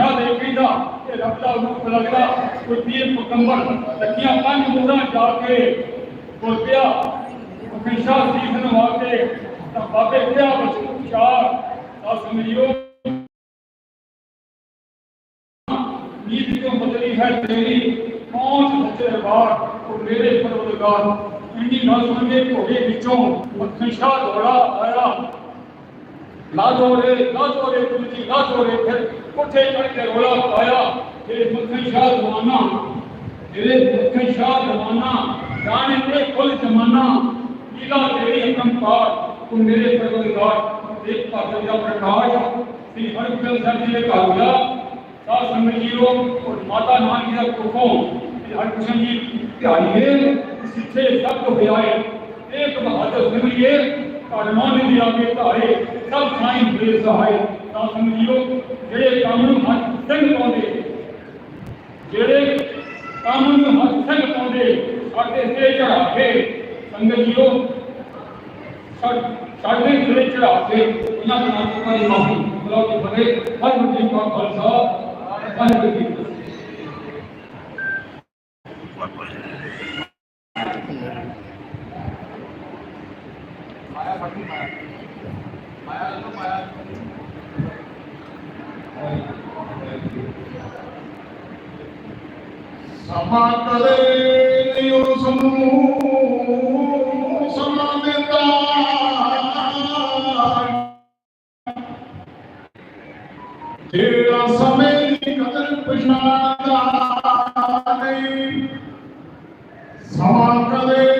ਸ਼ਾਹ ਦੇ ਕਹਿੰਦਾ ਕਿ ਰੱਬ ਦਾ ਰੂਪ ਲੱਗਦਾ ਕੋਈ ਪੀਰ ਮੁਕੰਮਲ ਲੱਖੀਆਂ ਪੰਜ ਮੋਹਰਾਂ ਜਾ ਕੇ ਬੋਲ ਪਿਆ ਮੱਖਣ ਸ਼ਾਹ ਸੀਖ ਨਵਾ ਕੇ ਤਾਂ ਬਾਬੇ ਕਿਹਾ ਬਸ ਚਾਰ ਤਾਂ ਸਮਝਿਓ ਨੀਤ ਕਿਉਂ ਬਦਲੀ ਹੈ ਤੇਰੀ? ਪਹੁੰਚ ਸੱਚੇ ਦਰਬਾਰ? ਉਹ ਮੇਰੇ ਪਰਵਦਗਾਰ ਇੰਨੀ ਗੱਲ ਸੁਣ ਕੇ ਘੋੜੇ ਵਿੱਚੋਂ ਮੱਖਣ ਸ਼ਾਹ ਦੌੜਾ ਆਇਆ। ਲਾ ਦੋਰੇ ਲਾ ਦੋਰੇ ਤੁਲਜੀ ਲਾ ਦੋਰੇ ਫਿਰ ਕੋਠੇ ਚੜ ਕੇ ਰੋਲਾ ਪਾਇਆ ਇਹ ਮੱਖਣ ਸ਼ਾਹ ਦਵਾਨਾ ਜਿਹੜੇ ਮੱਖਣ ਸ਼ਾਹ ਦਵਾਨਾ ਜਾਣੇ ਤੇ ਕੁੱਲ ਜ਼ਮਾਨਾ ਲੀਲਾ ਤੇਰੀ ਹਕਮਕਾਰ ਤੂੰ ਮੇਰੇ ਪਰਵਦਗਾਰ ਦੇਖ ਭਾਵੇਂ ਦਾ ਪ੍ਰਕਾਸ਼ ਸ੍ਰੀ ਹਰਿਗੋਬਿੰਦ ਸਾਹਿਬ ਜੀ ਦੇ ਘਰ ਹੋਇਆ ਸਾਧ ਸੰਗਤ ਜੀਓ ਔਰ ਮਾਤਾ ਨਾਨਕੀ ਦਾ ਕੋਖੋਂ ਇਹ ਹਰਿਕ੍ਰਿਸ਼ਨ ਜੀ ਧਿਆਈਏ ਸਿੱਖੇ ਸਭ ਤੋਂ ਵਿਆਏ ਇੱਕ ਬਹਾਦਰ ਸਿਮਰਿਏ ਕਰਮਾਂ ਦੇ ਆਗੇ ਧਾਰੇ, ਸਭ ਥਾਈਂ ਬੇਸਹਾਏ ਸਾਧ ਸੰਗਤ ਜਿਹੜੇ ਕੰਮ ਨੂੰ ਹੱਥ ਸਿੰਘ ਪਾਉਂਦੇ, ਜਿਹੜੇ ਕੰਮ ਨੂੰ ਹੱਥ ਸਿੰਘ ਪਾਉਂਦੇ, ਸਾਡੇ ਤੇ ਚੜਾ ਕੇ ਸੰਗਤ ਜੀਓ ਸਾਡੇ ਸਿਰੇ ਚੜਾ ਉਹਨਾਂ ਦੇ ਨਾਮ ਦੀ ਮਾਫੀ। ਬੁਲਾ ਬਣੇ ਵਾਹਿਗੁਰੂ ਜੀ ਕਾ ਖਾਲਸਾ, ਵਾਹਿਗੁਰੂ ਜੀ ਕੀ ਫਤਿਹ ਸਮਾਂ ਕਦੇ ਨਹੀਂ ਉਸ ਨੂੰ ਦਿੰਦਾ ਜਿਹੜਾ ਸਮੇਂ ਦੀ ਕਦਰ ਪਛਾਣਦਾ ਨਹੀਂ ਸਮਾਂ ਕਦੇ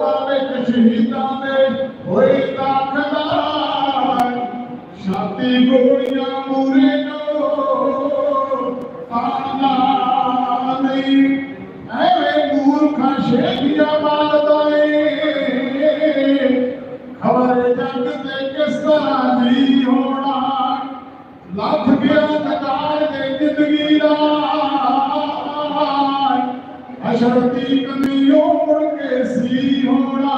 ਛਾਤੀ ਗੋਲੀਆਂ ਮੂਰੇ ਨੂੰ ਤਾਣਾ ਨਹੀਂ ਐਵੇਂ ਮੂਰਖਾਂ ਸ਼ੇਖੀਆਂ ਮਾਰਦਾ ਏ ਖਬਰ ਜੱਗ ਤੇ ਕਿਸ ਤਰ੍ਹਾਂ ਜੀ ਹੋਣਾ। ਲੱਥ ਗਿਆ ਨਕਾਰ ਦੇ ਜ਼ਿੰਦਗੀ ਦਾ ਅਸ਼ਰਤੀ ਕਮੀਓ ਮੁੜ ਕੇ ਸੀ ਹੋਣਾ।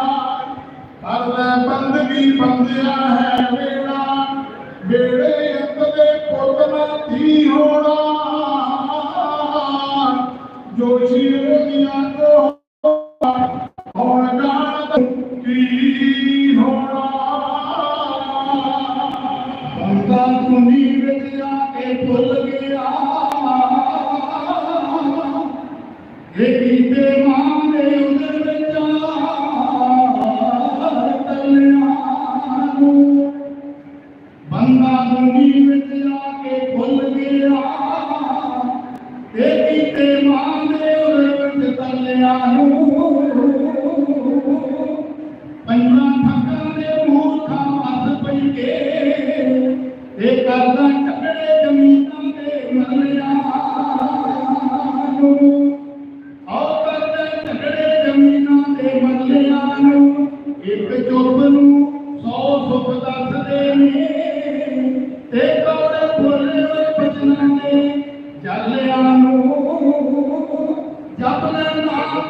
ਕਰ ਲੈ ਬੰਦਗੀ ਬੰਦਿਆ ਹੈ ਵੇੜਾ ਵੇੜੇ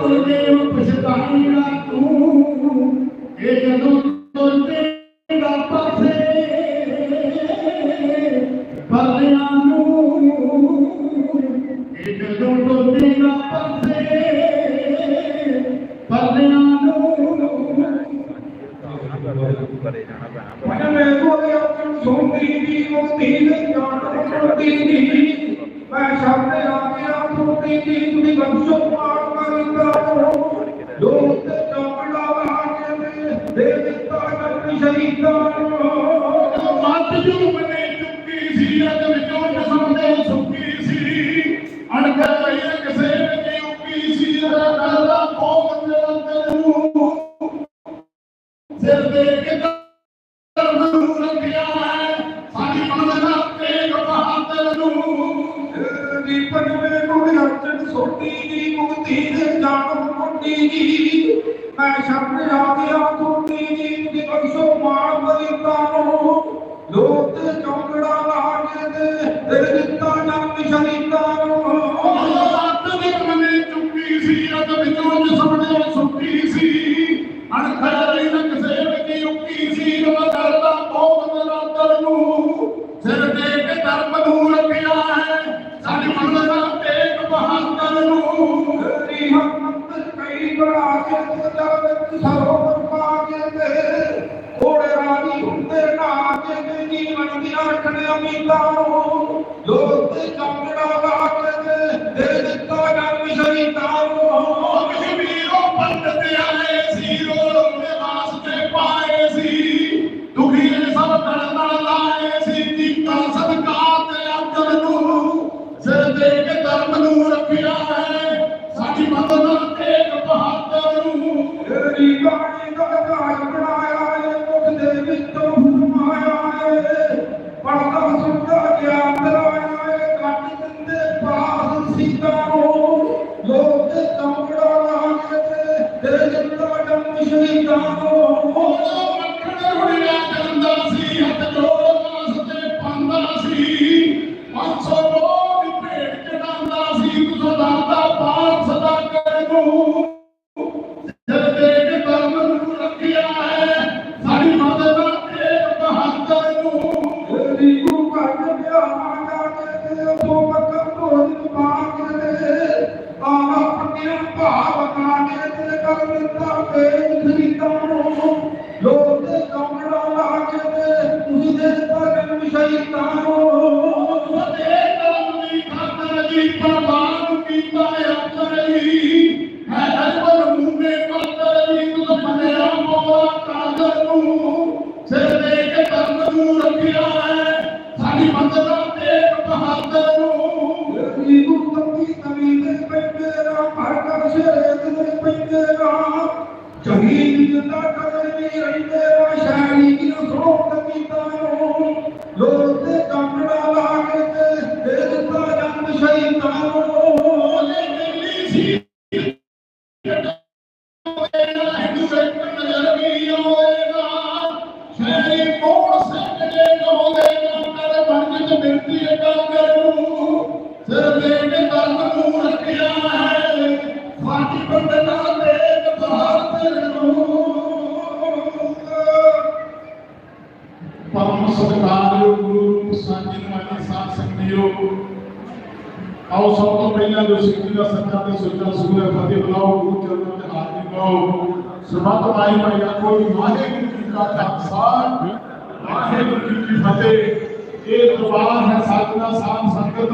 ਨਾ ਤੁਰਦੇ ਪਛਤਾਈਆਂ ਤੂੰ تقدم الدول نظام ਤੇਰੀ ਬਾਣੀ ਦਾ ਪੱਕਿਆਂ ਭਾਵ ਕਾ ਕੇ ਤੇ ਕਰ ਜਨਮ ਸ਼ਹੀਦਾਂ ਵਾਹਿਗੁਰੂ ਇਹ ਦਰਬਾਰ ਹੈ ਸੱਚ ਸਾਧ ਸੰਗਤ,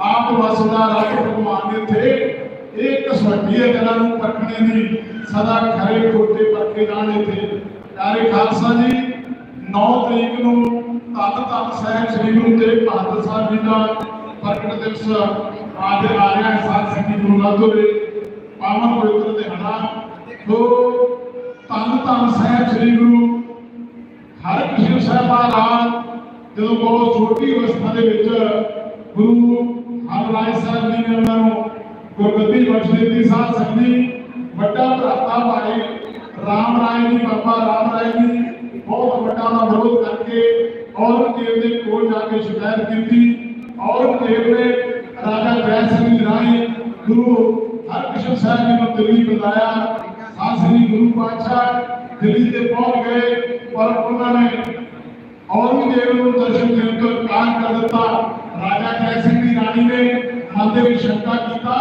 ਆਪ ਵਸਦਾ ਰੱਬ ਭਗਵਾਨ ਦੇ ਥੇ ਇਹ ਕਸਵੱਟੀ ਹੈ ਨੂੰ ਪਰਖਣੇ ਦੀ। ਸਦਾ ਖਰੇ ਖੋਟੇ ਪਰਖੇ ਜਾਣ ਇੱਥੇ। ਪਿਆਰੇ ਖਾਲਸਾ ਜੀ 9 ਤਰੀਕ ਨੂੰ ਧੰਨ ਧੰਨ ਸਾਹਿਬ ਸ੍ਰੀ ਗੁਰੂ ਤੇਗ ਬਹਾਦਰ ਸਾਹਿਬ ਜੀ ਦਾ ਪ੍ਰਗਟ ਦਿਵਸ ਅੱਜ ਆ ਰਿਹਾ ਹੈ। ਸਾਧ ਸੰਗਤ ਗੁਰੂ ਨਾਥੋ ਪਾਵਨ ਪਵਿੱਤਰ ਦਿਹਾੜਾ ਸੋ ਧੰਨ ਧੰਨ ਸਾਹਿਬ ਸ੍ਰੀ ਗੁਰੂ ਹਰਿਕ੍ਰਿਸ਼ਨ ਸਾਹਿਬ ਮਹਾਰਾਜ ਜਦੋਂ ਬਹੁਤ ਛੋਟੀ ਅਵਸਥਾ ਦੇ ਵਿੱਚ ਗੁਰੂ ਹਰਿਰਾਏ ਸਾਹਿਬ ਜੀ ਨੇ ਉਹਨਾਂ ਨੂੰ ਗੁਰਗੱਦੀ ਬਖਸ਼ ਦਿੱਤੀ, ਸਾਧ ਸੰਗਤ ਜੀ ਵੱਡਾ ਭਰਾਤਾ ਭਾਈ ਰਾਮ ਰਾਏ ਜੀ, ਬਾਬਾ ਰਾਮ ਰਾਏ ਜੀ, ਬਹੁਤ ਵੱਡਾ ਦਾ ਵਿਰੋਧ ਕਰਕੇ ਔਰੰਗਜ਼ੇਬ ਦੇ ਕੋਲ ਜਾ ਕੇ ਸ਼ਿਕਾਇਤ ਕੀਤੀ। ਔਰੰਗਜ਼ੇਬ ਨੇ ਰਾਜਾ ਜੈ ਸਿੰਘ ਜੀ ਰਾਹੀਂ ਗੁਰੂ ਹਰਕ੍ਰਿਸ਼ਨ ਸਾਹਿਬ ਜੀ ਨੂੰ ਦਿੱਲੀ ਬੁਲਾਇਆ। ਸਾਧ ਸ੍ਰੀ ਗੁਰੂ ਪਾਤਸ਼ਾਹ ਦਿੱਲੀ ਤੇ ਪਹੁੰਚ ਗਏ। ਪਰ ਉਹਨਾਂ ਨੇ ਔਰੰਗਜ਼ੇਬ ਨੂੰ ਦਰਸ਼ਨ ਦੇਣ ਤੋਂ ਇਨਕਾਰ ਕਰ ਦਿੱਤਾ। ਰਾਜਾ ਜੈ ਸਿੰਘ ਦੀ ਰਾਣੀ ਨੇ ਮਨ ਦੇ ਵਿੱਚ ਸ਼ੰਕਾ ਕੀਤਾ।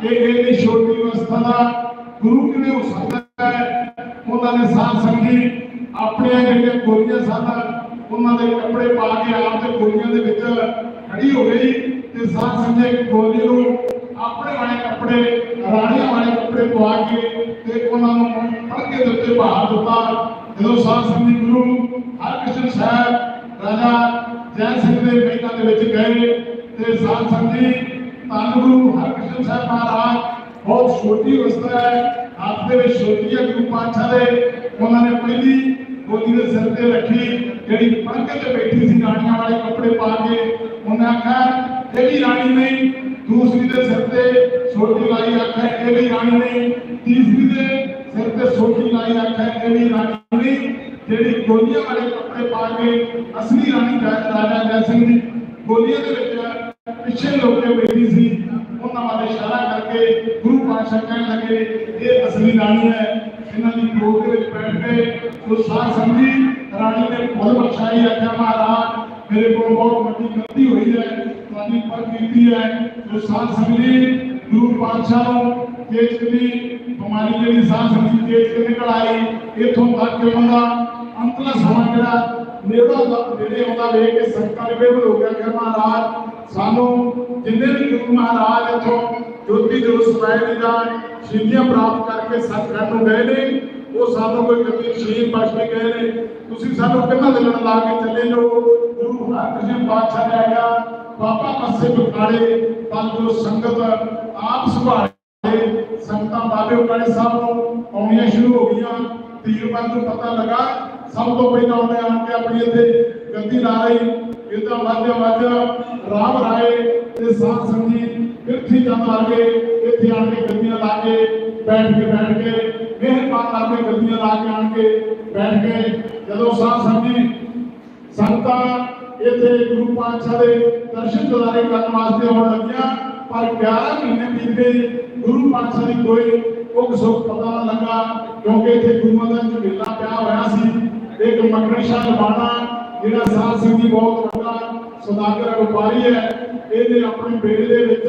ਕਿ ਇਹਦੀ ਛੋਟੀ ਅਵਸਥਾ ਦਾ ਗੁਰੂ ਕਿਵੇਂ ਹੋ ਸਕਦਾ ਹੈ? ਉਹਨਾਂ ਨੇ ਸਾਧ ਸੰਗੀ ਆਪਣੀਆਂ ਜਿਹੜੀਆਂ ਗੋਲੀਆਂ ਸਨ, ਉਹਨਾਂ ਦੇ ਕੱਪੜੇ ਪਾ ਕੇ ਆਪ ਤੇ ਗੋਲੀਆਂ ਦੇ ਵਿੱਚ ਖੜੀ ਹੋ ਗਈ ਤੇ ਸਾਧ ਸੰਗੇ ਗੋਲੀ ਨੂੰ ਆਪਣੇ ਵਾਲੇ ਕੱਪੜੇ, ਰਾਣੀਆਂ ਵਾਲੇ ਕੱਪੜੇ ਪਵਾ ਕੇ ਤੇ ਉਹਨਾਂ ਨੂੰ ਪੜਕੇ ਦੇ ਉੱਤੇ ਬਾਹਰ ਦਿੱਤਾ। ਜਦੋਂ ਸਾਧ ਸੰਗੀ ਗੁਰੂ ਹਰਕ੍ਰਿਸ਼ਨ ਸਾਹਿਬ, ਰਾਜਾ ਜੈ ਸਿੰਘ ਦੇ ਮਹਿਲਾਂ ਦੇ ਵਿੱਚ ਗਏ ਤੇ ਸਾਧ ਸੰਗੀ ਧੰਨ ਗੁਰੂ ਹਰਕ੍ਰਿਸ਼ਨ ਸਾਹਿਬ ਮਹਾਰਾਜ ਬਹੁਤ ਛੋਟੀ ਅਵਸਥਾ ਹੈ। ਹੱਥ ਦੇ ਵਿੱਚ ਛੋਟੀ ਜਿਹੀ ਗੁਰੂ ਪਾਤਸ਼ਾਹ ਦੇ। ਉਹਨਾਂ ਨੇ ਪਹਿਲੀ ਗੋਦੀ ਦੇ ਸਿਰ ਤੇ ਰੱਖੀ, ਜਿਹੜੀ ਪੰਖ ਤੇ ਬੈਠੀ ਸੀ, ਰਾਣੀਆਂ ਵਾਲੇ ਕੱਪੜੇ ਪਾ ਕੇ। ਉਹਨੇ ਆਖਿਆ ਇਹ ਵੀ ਰਾਣੀ ਨਹੀਂ, ਦੂਸਰੀ ਦੇ ਸਿਰ ਤੇ ਛੋਟੀ ਲਾਈ ਆਖਿਆ ਇਹ ਵੀ ਰਾਣੀ ਨਹੀਂ, ਤੀਸਰੀ ਦੇ ਸਿਰ ਤੇ ਛੋਟੀ ਲਾਈ ਆਖਿਆ ਇਹ ਰਾਣੀ ਜਿਹੜੀ ਗੋਲੀਆਂ ਵਾਲੇ ਕੱਪੜੇ ਪਾ ਕੇ ਅਸਲੀ ਰਾਣੀ ਰਾਜਾ ਜੈ ਸਿੰਘ ਦੀ ਗੋਲੀਆਂ ਦੇ ਵਿੱਚ ਪਿੱਛੇ ਲੋਕੇ ਬੈਠੀ ਸੀ। ਉਹਨਾਂ ਵਾਲੇ ਇਸ਼ਾਰਾ ਕਰਕੇ ਗੁਰੂ ਪਾਤਸ਼ਾਹ ਕਹਿਣ ਲੱਗੇ, ਇਹ ਅਸਲੀ ਰਾਣੀ ਹੈ। ਇਹਨਾਂ ਦੀ ਗੋਦ ਦੇ ਵਿੱਚ ਬੈਠ ਕੇ ਉਹ ਸਾਧ ਸੰਗੀ ਰਾਣੀ ਨੇ ਫੁੱਲ ਬਖਸ਼ਾਈ, ਆਖਿਆ, ਮਹਾਰਾਜ, ਮੇਰੇ ਕੋਲ ਬਹੁਤ ਵੱਡੀ ਗਲਤੀ ਹੋਈ ਹੈ। ਤੁਹਾਡੀ ਪਰ ਕੀਤੀ ਹੈ। ਜੋ ਸਾਧ ਸੰਗੀ ਗੁਰੂ ਪਾਤਸ਼ਾਹ ਨੂੰ ਤੇਜ ਬਿਮਾਰੀ ਜਿਹੜੀ ਸਾਧ ਸੰਗੀ ਤੇਜ ਕੇ ਆਈ, ਇਥੋਂ ਤੱਕ ਕਿ ਉਹਨਾਂ ਦਾ ਅੰਤਲਾ ਸਮਾਂ ਜਿਹੜਾ ਨੇੜਾ ਦਾ ਨੇੜੇ ਆਉਂਦਾ ਵੇਖ ਕੇ ਸੰਗਤਾਂ ਨੇ ਹੋ ਗਿਆ ਕਿ ਮਹਾਰਾਜ, ਸਾਨੂੰ ਜਿੰਨੇ ਵੀ ਗੁਰੂ ਮਹਾਰਾਜ ਇਥੋਂ ਜੋਤੀ ਜੋਤ ਸਮਾਏ ਦੀ ਜਾਣ, ਸ਼ਹੀਦੀਆਂ ਪ੍ਰਾਪਤ ਕਰਕੇ ਸਤਿਗੁਰਾਂ ਨੂੰ ਗਏ ਨੇ, ਉਹ ਸਾਨੂੰ ਕੋਈ ਕਦੀ ਸ਼ਹੀਦ ਬਖਸ਼ ਗਏ ਨੇ। ਤੁਸੀਂ ਸਾਨੂੰ ਕਿੰਨਾ ਦਿਲਣ ਲਾ ਕੇ ਚੱਲੇ ਜੋ? ਗੁਰੂ ਹਰਕ੍ਰਿਸ਼ਨ ਪਾਤਸ਼ਾਹ ਨੇ ਆਇਆ ਬਾਬਾ ਮੱਸੇ ਬੁਖਾੜੇ ਤਾਂ ਜੋ ਸੰਗਤ ਆਪ ਸੁਭਾਏ ਸੰਗਤਾਂ ਬਾਬੇ ਉਕਾੜੇ ਸਾਹਿਬ ਨੂੰ ਆਉਣੀਆਂ ਸ਼ੁਰੂ ਹੋ ਗਈਆਂ। ਤੀਰਬੰਦ ਨੂੰ ਪਤਾ ਲੱਗਾ। ਸਭ ਤੋਂ ਪਹਿਲਾਂ ਉਹਨੇ ਆਣ ਕੇ ਆਪਣੀ ਇੱਥੇ ਗੱਦੀ ਲਾ ਲਈ। ਇਹਦਾ ਮੱਧ ਮੱਧ ਰਾਮ ਰਾਏ ਤੇ ਸਾਧ ਸੰਗੀ ਕਿਰਥੀ ਜਾਂਦਾ ਆਗੇ ਇੱਥੇ ਆਣ ਕੇ ਗੱਦੀਆਂ ਲਾ ਕੇ ਬੈਠ ਕੇ ਬੈਠ ਕੇ ਮਿਹਰਬਾਨ ਲਾ ਗੱਦੀਆਂ ਲਾ ਕੇ ਆਣ ਕੇ ਬੈਠ ਕੇ ਜਦੋਂ ਸਾਧ ਸੰਗੀ ਸੰਗਤਾਂ ਇੱਥੇ ਗੁਰੂ ਪਾਤਸ਼ਾਹ ਦੇ ਦਰਸ਼ਨ ਦਿਦਾਰੇ ਕਰਨ ਵਾਸਤੇ ਆਉਣ ਲੱਗਿਆ ਪਰ 11 ਮਹੀਨੇ ਬੀਤ ਗੁਰੂ ਪਾਤਸ਼ਾਹ ਦੀ ਕੋਈ ਉਹ ਸੁੱਖ ਪਤਾ ਨਾ ਲੱਗਾ, ਕਿਉਂਕਿ ਇੱਥੇ ਗੁਰੂਆਂ ਦਾ ਝੁੱਲਾ ਪਿਆ ਹੋਇਆ ਸੀ, ਇੱਕ ਮੱਕੜ ਸ਼ਾਹ ਲਬਾਣਾ ਜਿਹੜਾ ਸਾਧ ਸੰਗੀ ਬਹੁਤ ਵੱਡਾ ਸੌਦਾਗਰ ਵਪਾਰੀ ਹੈ, ਇਹਨੇ ਆਪਣੇ ਬੇੜੇ ਦੇ ਵਿੱਚ,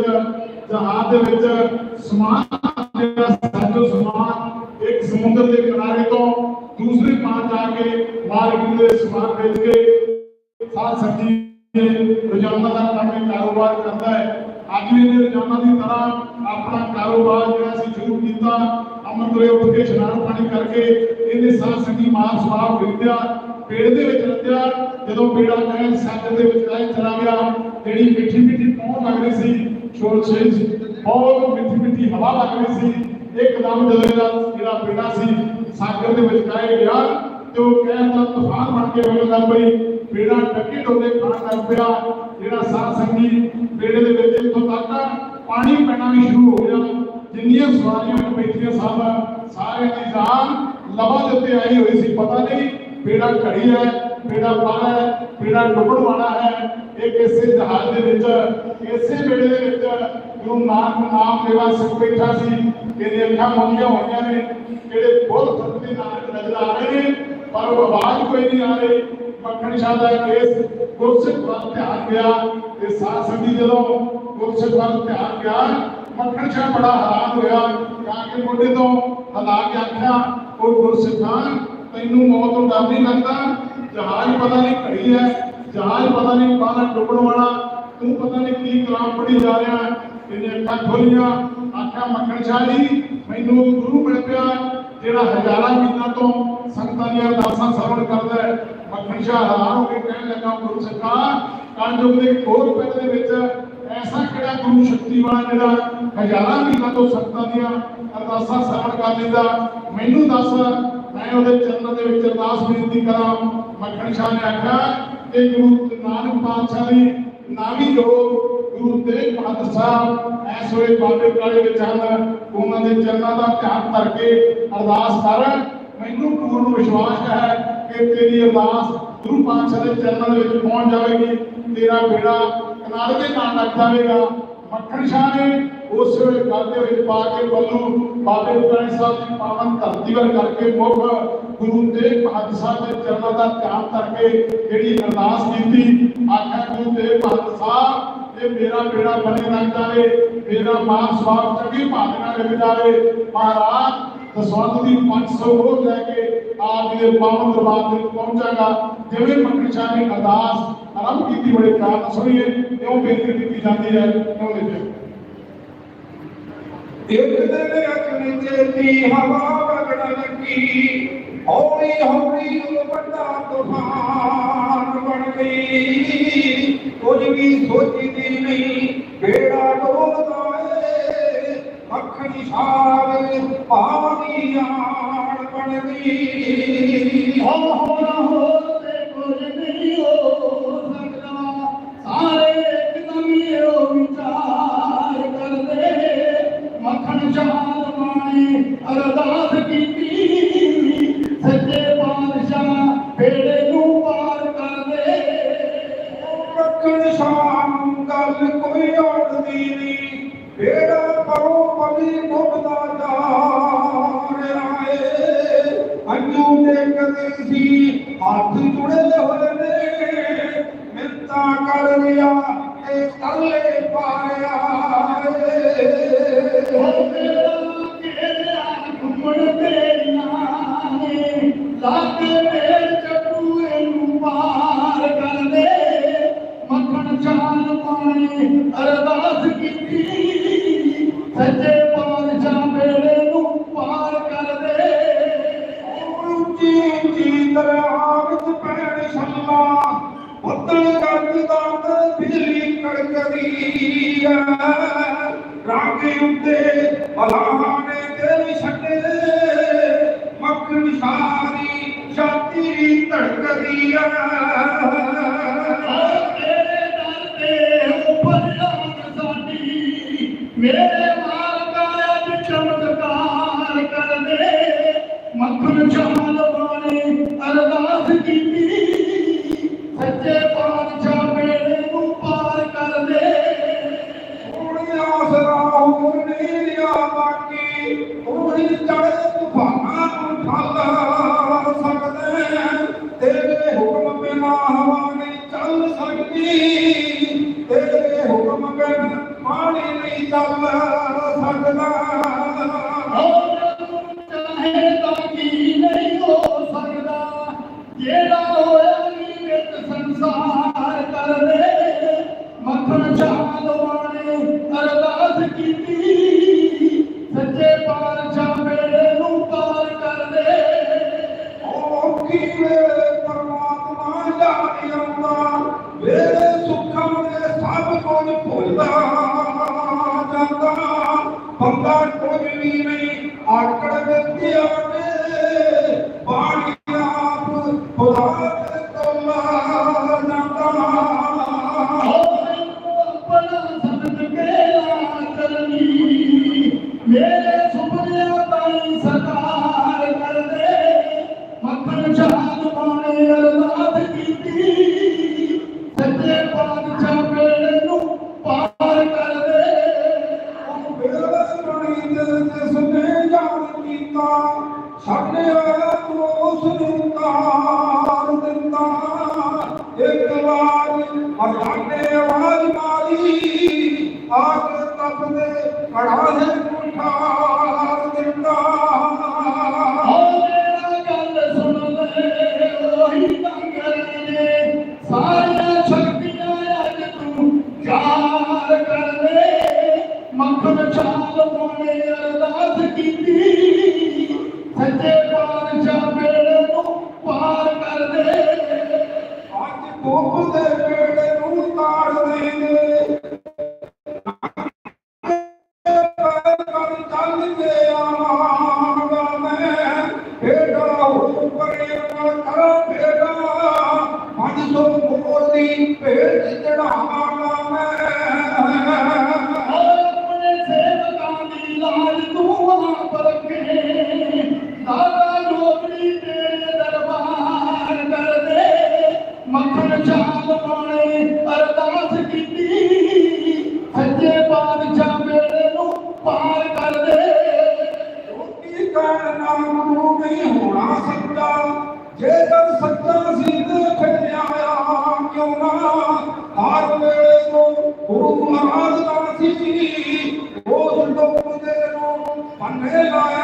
ਜਹਾਜ਼ ਦੇ ਵਿੱਚ ਸਮਾਨ, ਜਿਹੜਾ ਸਾਜੋ ਸਮਾਨ ਇੱਕ ਸਮੁੰਦਰ ਦੇ ਕਿਨਾਰੇ ਤੋਂ ਦੂਸਰੇ ਪਾਰ ਜਾ ਕੇ ਮਾਰਕੀਟ ਦੇ ਸਮਾਨ ਵੇਚ ਕੇ ਸਾਧ ਸੰਗੀ ਰੋਜ਼ਾਨਾ ਦਾ ਕੰਮ ਕਾਰੋਬਾਰ ਕਰਦਾ ਹੈ। ਅੱਜ ਵੀ ਇਹਨੇ ਰੋਜ਼ਾਨਾ ਦੀ ਤਰ੍ਹਾਂ ਆਪਣਾ ਕਾਰੋਬਾਰ ਜਿਹੜਾ ਸੀ ਸ਼ੁਰੂ ਕੀਤਾ ਅਮਰਤਰੇ ਉੱਠ ਕੇ ਇਸ਼ਨਾਨ ਪਾਣੀ ਕਰਕੇ ਇਹਨੇ ਸਾਧ ਸੰਗੀ ਮਾਲ ਸਵਾਬ ਖਰੀਦਿਆ, ਪੇੜ ਦੇ ਵਿੱਚ ਰੱਖਿਆ, ਜਦੋਂ ਪੇੜਾ ਕਹਿ ਸੱਜ ਦੇ ਵਿੱਚ ਆਏ ਚਲਾ ਗਿਆ, ਜਿਹੜੀ ਮਿੱਠੀ ਮਿੱਠੀ ਪਹੁੰਚ ਲੱਗ ਰਹੀ ਸੀ, ਛੋਲ ਛੇ ਬਹੁਤ ਮਿੱਠੀ ਮਿੱਠੀ ਹਵਾ ਲੱਗ ਰਹੀ ਸੀ, ਇੱਕਦਮ ਜਦੋਂ ਇਹਦਾ ਜਿਹੜਾ ਪੇੜਾ ਸੀ ਸਾਗਰ ਦੇ ਵਿੱਚ ਗਿਆ ਤੇ ਉਹ ਕਹਿਣ ਦਾ ਤੂਫਾਨ ਬਣ ਕੇ ਵਗਣ ਲੱਗ ਪਈ। ਬੇੜਾ ਟੱਕੀ ਡੋਲੇ ਖਾਣ ਲੱਗ ਪਿਆ। ਜਿਹੜਾ ਸਾਧ ਸੰਗੀ ਬੇੜੇ ਦੇ ਵਿੱਚ ਇੱਥੋਂ ਤੱਕ ਪਾਣੀ ਪੈਣਾ ਵੀ ਸ਼ੁਰੂ ਹੋ ਗਿਆ। ਜਿੰਨੀਆਂ ਸਵਾਰੀਆਂ ਬੈਠੀਆਂ ਸਨ ਸਾਰੇ ਦੀ ਜਾਨ ਲਵਾ ਦੇ ਉੱਤੇ ਆਈ ਹੋਈ ਸੀ। ਪਤਾ ਨਹੀਂ ਬੇੜਾ ਘੜੀ ਹੈ। ਬੇੜਾ ਪਾਰ ਹੈ ਬੇੜਾ ਡੁੱਬਣ ਵਾਲਾ ਹੈ। ਇਹ ਕਿਸੇ ਜਹਾਜ਼ ਦੇ ਵਿੱਚ, ਇਸੇ ਬੇੜੇ ਦੇ ਵਿੱਚ ਗੁਰੂ ਨਾਨਕ ਨਾਮ ਲੈਵਾ ਸਿੱਖ ਬੈਠਾ ਸੀ। ਇਹਦੇ ਅੱਖਾਂ ਮੁੰਨੀਆਂ ਹੋਈਆਂ ਨੇ, ਜਿਹੜੇ ਬਹੁਤ ਫ਼ਰਕ ਨਾਲ ਨਜ਼ਰ ਆ ਰਹੇ ਨੇ, ਪਰ ਉਹ ਆਵਾਜ਼ ਕੋਈ ਨਹੀਂ ਆ ਰਹੀ। ਮੱਖਣ ਸ਼ਾਹ ਦਾ ਕੇਸ ਗੁਰਸਿੱਖ ਵੱਲ ਧਿਆਨ ਗਿਆ ਤੇ ਸਾਧ ਸੰਗੀ ਜਦੋਂ ਗੁਰਸਿੱਖ ਵੱਲ ਧਿਆਨ ਗਿਆ ਮੱਖਣ ਸ਼ਾਹ ਬੜਾ ਹੈਰਾਨ ਹੋਇਆ। ਕਾਕੇ ਮੋਢੇ ਤੋਂ ਹਲਾ ਕੇ ਆਖਿਆ ਉਹ ਗੁਰਸਿੱਖਾਂ, ਤੈਨੂੰ ਮੌਤ ਤੋਂ ਡਰ ਨਹੀਂ ਲੱਗਦਾ? ਜਹਾਜ਼ ਪਤਾ ਨਹੀਂ ਘੜੀ ਹੈ, ਜਹਾਜ਼ ਪਤਾ ਨਹੀਂ ਬਾਹਰ ਡੁੱਬਣ ਵਾਲਾ, ਤੂੰ ਪਤਾ ਨਹੀਂ ਕੀ ਕਲਾਮ ਪੜੀ ਜਾ ਰਿਹਾ ਇਹਨੇ ਅੱਖਾਂ ਖੋਲੀਆਂ, ਆਖਿਆ ਮੱਖਣ ਸ਼ਾਹ ਮੈਨੂੰ ਗੁਰੂ ਮਿਲ ਪਿਆ, ਜਿਹੜਾ ਹਜ਼ਾਰਾਂ ਮਹੀਨਾ ਤੋਂ ਸੰਗਤਾਂ ਦੀਆਂ ਅਰਦਾਸਾਂ ਸਰਵਣ ਕਰਦਾ ਹੈ। ਮੱਖਣ ਸ਼ਾਹ ਹੈਰਾਨ ਹੋ ਕੇ ਕਹਿਣ ਲੱਗਾ, ਗੁਰੂ ਸਰਕਾਰ ਕਾਂਜੋਗ ਦੇ ਕੋਲ ਪਿੰਡ ਦੇ ਵਿੱਚ ਐਸਾ ਕਿਹੜਾ ਗੁਰੂ ਸ਼ਕਤੀ ਜਿਹੜਾ ਹਜ਼ਾਰਾਂ ਮਹੀਨਾ ਤੋਂ ਸੰਗਤਾਂ ਦੀਆਂ ਅਰਦਾਸਾਂ ਸਰਵਣ ਕਰ ਲੈਂਦਾ? ਮੈਨੂੰ ਦੱਸ ਮੈਂ ਉਹਦੇ ਚਰਨਾਂ ਦੇ ਵਿੱਚ ਅਰਦਾਸ ਬੇਨਤੀ ਕਰਾਂ ਮੱਖਣ ਸ਼ਾਹ ਨੇ ਆਖਿਆ ਕਿ ਗੁਰੂ ਨਾਨਕ ਪਾਤਸ਼ਾਹ ਦੀ ਨਾਮੀ ਜੋ ਗੁਰੂ ਤੇਗ ਬਹਾਦਰ ਸਾਹਿਬ ਐਸ ਵੇਲੇ ਬਾਬੇ ਕਾਲੇ ਵਿੱਚ ਹਨ ਉਹਨਾਂ ਦੇ ਚਰਨਾਂ ਦਾ ਧਿਆਨ ਧਰ ਕੇ ਅਰਦਾਸ ਕਰਨ ਮੈਨੂੰ ਪੂਰਨ ਵਿਸ਼ਵਾਸ ਹੈ ਕਿ ਤੇਰੀ ਅਰਦਾਸ ਗੁਰੂ ਪਾਤਸ਼ਾਹ ਦੇ ਚਰਨਾਂ ਦੇ ਵਿੱਚ ਪਹੁੰਚ ਜਾਵੇਗੀ, ਤੇਰਾ ਬੇੜਾ ਕਿਨਾਰੇ ਦੇ ਨਾਲ ਲੱਗ ਜਾਵੇਗਾ ਮੱਖਣ ਸ਼ਾਹ ਨੇ ਉਸ ਗੱਲ ਦੇ ਵਿੱਚ ਪਾ ਕੇ ਬੱਲੂ ਬਾਬੇ ਕਾਲੇ ਸਾਹਿਬ ਦੀ ਪਾਵਨ ਧਰਤੀ ਵੱਲ ਕਰਕੇ ਮੁਖ ਗੁਰੂ ਤੇਗ ਬਹਾਦਰ ਸਾਹਿਬ ਦੇ ਚਰਨਾਂ ਦਾ ਧਿਆਨ ਕਰਕੇ ਜਿਹੜੀ ਅਰਦਾਸ ਕੀਤੀ, ਆਖਿਆ ਗੁਰੂ ਤੇਗ ਬਹਾਦਰ ਸਾਹਿਬ ਇਹ ਮੇਰਾ ਬੇੜਾ ਬਣੇ ਲੱਗ ਜਾਵੇ ਮੇਰਾ ਮਾਨ ਸਵਾਬ ਚੰਗੀ ਭਾਗ ਨਾਲ ਲੱਗ ਜਾਵੇ, ਮਹਾਰਾਜ ਦਸਵੰਤ ਦੀ 500 ਰੋਜ਼ ਲੈ ਕੇ ਆਪ ਜੀ ਦੇ ਪਾਵਨ ਦਰਬਾਰ ਦੇ ਪਹੁੰਚਾਂਗਾ। ਜਿਵੇਂ ਮੱਖਣ ਸ਼ਾਹ ਨੇ ਅਰਦਾਸ ਆਰੰਭ ਕੀਤੀ, ਬੜੇ ਕਾਰਨ ਸੁਣੀਏ। ਕਿਉਂ ਬੇਨਤੀ ਕੀਤੀ ਜਾਂਦੀ ਹੈ? ਕਿਉਂ ਲਿਖਿਆ ਇੱਕ ਦਿਨ ਅਚਨ ਚੇਤੀ ਹਵਾ ਵਗਣ ਲੱਗੀ। ਹੌਲੀ ਹੌਲੀ ਉਹ ਵੱਡਾ ਤੂਫਾਨ ਬਣ ਗਈ। ਕੁਝ ਵੀ ਸੋਚਦੀ ਨਹੀਂ, ਬੇੜਾ ਪਾਵਨੀਆਂ ਬਣਦੀ। ਹੋ ਹੋ ਨਾ ਹੋ ਤੇ ਕੁਝ ਨਹੀਂ ਹੋ ਸਕਦਾ। ਸਾਰੇ ਇੱਕਦਮ ਇਹੋ ਵਿਚਾਰ ਕਰਦੇ। ਮੱਖਣ ਚਾਲ ਬਾਣੀ ਅਰਦਾਸ ਕੀਤੀ। ਸੱਚੇ ਬਾਦਸ਼ਾਹ ਬੇੜੇ ਨੂੰ ਪਾਰ ਕਰਦੇ। ਮੱਖਣ ਸ਼ਾਮ ਗੱਲ ਕੋਈ ਔੜਦੀ ਨਹੀਂ ਬੇੜਾ ਪਰੋ ਪਲੀ ਮੁਕਦਾ ਵਿੱਚ ਵੀ ਹੱਥ ਬਿਜਲੀ ਕੜਕਦੀ ਆ ਰੰਗ ਉੱਤੇ ਅਲਾਣੇ ਦਿਲ ਛੱਡੇ ਮੱਖਣ ਸਾਰੀ ਛਾਤੀ ਧੜਕਦੀ ਆ। ਮਾਰ ਦਿੰਦਾ। ਇੱਕ ਵਾਰ ਹਰਾਨੇ ਵਾਲ ਮਾਰੀ ਆਖ ਤਪਦੇ ਕੜਾ ਹੈ ਪੁੱਠਾ এবং Hello.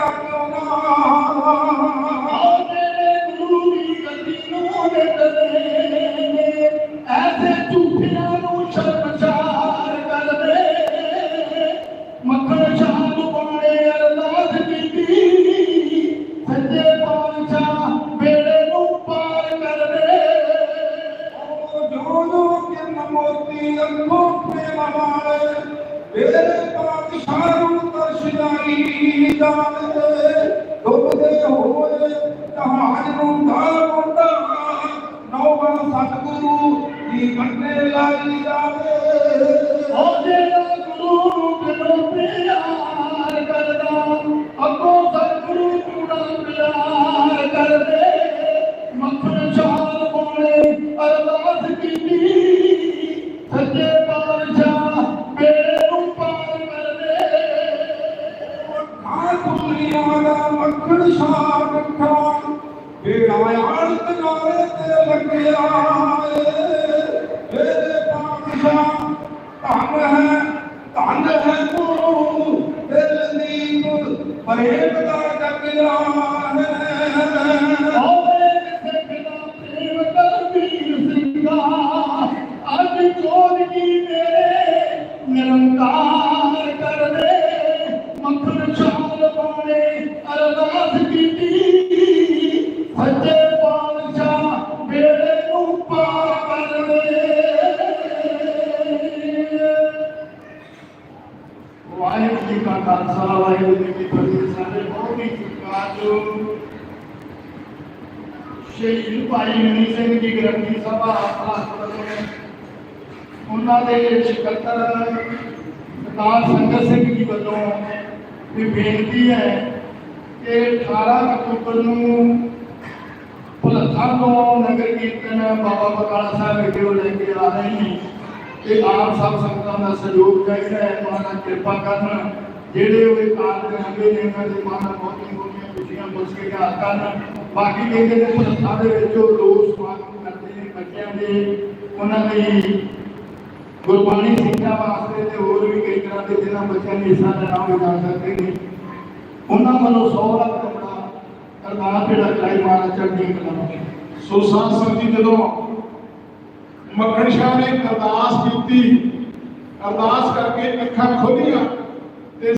ভোট ਦੇ ਸਕੱਤਰ ਸਰਦਾਰ ਸੰਗਤ ਸਿੰਘ ਜੀ ਵੱਲੋਂ ਵੀ ਬੇਨਤੀ ਹੈ ਕਿ 18 ਅਕਤੂਬਰ ਨੂੰ ਭਲੱਥਾ ਤੋਂ ਨਗਰ ਕੀਰਤਨ ਬਾਬਾ ਬਕਾਲਾ ਸਾਹਿਬ ਵਿਖੇ ਉਹ ਲੈ ਕੇ ਆ ਰਹੇ ਨੇ। ਤੇ ਆਪ ਸਭ ਸੰਗਤਾਂ ਦਾ ਸਹਿਯੋਗ ਚਾਹੀਦਾ ਹੈ ਮਹਾਰਾਜ ਕਿਰਪਾ ਕਰਨ। ਜਿਹੜੇ ਉਹ ਕਾਰਜ ਕਰਾਂਗੇ ਨੇ, ਉਹਨਾਂ ਦੇ ਮਨ ਬਹੁਤੀਆਂ ਬਹੁਤੀਆਂ ਖੁਸ਼ੀਆਂ ਬਖਸ਼ ਕੇ ਘਰ ਕਰਨ। ਬਾਕੀ ਕਹਿੰਦੇ ਨੇ ਭਲੱਥਾ ਦੇ ਵਿੱਚ ਉਹ ਲੋਕ ਸਵਾਗਤ ਕਰਦੇ ਨੇ, ਬੱਚਿਆਂ ਦੇ, ਉਹਨਾਂ ਦੀ ਗੁਰਬਾਣੀ ਸਿੱਖਿਆ ਵਾਸਤੇ ਤੇ ਹੋਰ ਵੀ ਕਈ ਤਰ੍ਹਾਂ ਦੇ ਜਿਹਨਾਂ ਬੱਚਿਆਂ ਨੇ ਹਿੱਸਾ ਲੈਣਾ ਉਹ ਜਾ ਸਕਦੇ ਨੇ। ਉਹਨਾਂ ਵੱਲੋਂ 100 ਲੱਖ ਰੁਪਇਆ ਅਰਦਾਸ ਜਿਹੜਾ ਕਰਾਈ ਮਹਾਰਾਜ ਚੜ੍ਹਦੀ ਕਲਾ ਸੋ ਸੰਤ ਸੰਗਤ ਜੀ, ਜਦੋਂ ਮੱਖਣ ਸ਼ਾਹ ਨੇ ਅਰਦਾਸ ਕੀਤੀ, ਅਰਦਾਸ ਕਰਕੇ ਅੱਖਾਂ ਖੋਲੀਆਂ